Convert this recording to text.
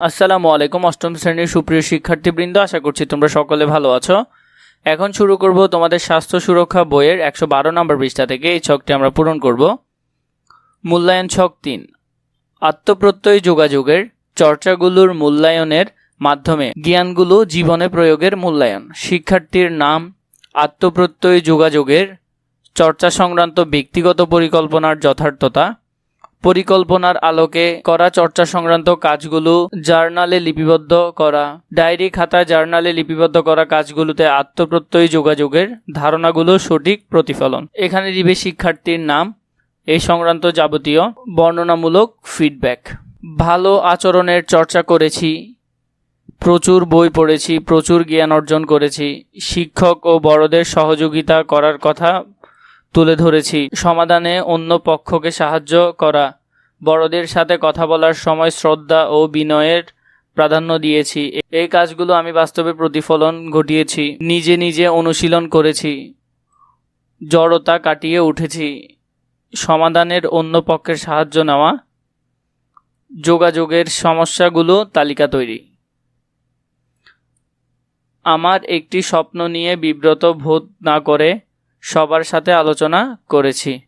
আসসালামু আলাইকুম, অষ্টম শ্রেণির সুপ্রিয় শিক্ষার্থীবৃন্দ, আশা করছি তোমরা সকলে ভালো আছো। এখন শুরু করব তোমাদের স্বাস্থ্য সুরক্ষা বইয়ের একশো বারো নম্বর পৃষ্ঠা থেকে, এই ছকটি আমরা পূরণ করব। মূল্যায়ন ছক তিন। আত্মপ্রত্যয় যোগাযোগের চর্চাগুলোর মূল্যায়নের মাধ্যমে জ্ঞানগুলো জীবনে প্রয়োগের মূল্যায়ন। শিক্ষার্থীর নাম, আত্মপ্রত্যয় যোগাযোগের চর্চা সংক্রান্ত ব্যক্তিগত পরিকল্পনার যথার্থতা পরিকল্পনার আলোকে করা চর্চা সংক্রান্ত কাজগুলো জার্নালে লিপিবদ্ধ করা। ডায়েরি খাতা জার্নালে লিপিবদ্ধ করা কাজগুলোতে আত্মপ্রত্যয়ী যোগাযোগের ধারণাগুলো সঠিক প্রতিফলন। এখানে দিবে শিক্ষার্থীর নাম এই সংক্রান্ত যাবতীয় বর্ণনামূলক ফিডব্যাক ভালো আচরণের চর্চা করেছি, প্রচুর বই পড়েছি, প্রচুর জ্ঞান অর্জন করেছি। শিক্ষক ও বড়দের সহযোগিতা করার কথা তুলে ধরেছি। সমাধানে অন্য পক্ষকে সাহায্য করা। বড়দের সাথে কথা বলার সময় শ্রদ্ধা ও বিনয়ের প্রাধান্য দিয়েছি। এই কাজগুলো আমি বাস্তবে প্রতিফলন ঘটিয়েছি। নিজে নিজে অনুশীলন করেছি। জড়তা কাটিয়ে উঠেছি। সমাধানের অন্য পক্ষের সাহায্য নেওয়া। যোগাযোগের সমস্যাগুলো তালিকা তৈরি। আমার একটি স্বপ্ন নিয়ে বিব্রত বোধ না করে সবার সাথে আলোচনা করেছি।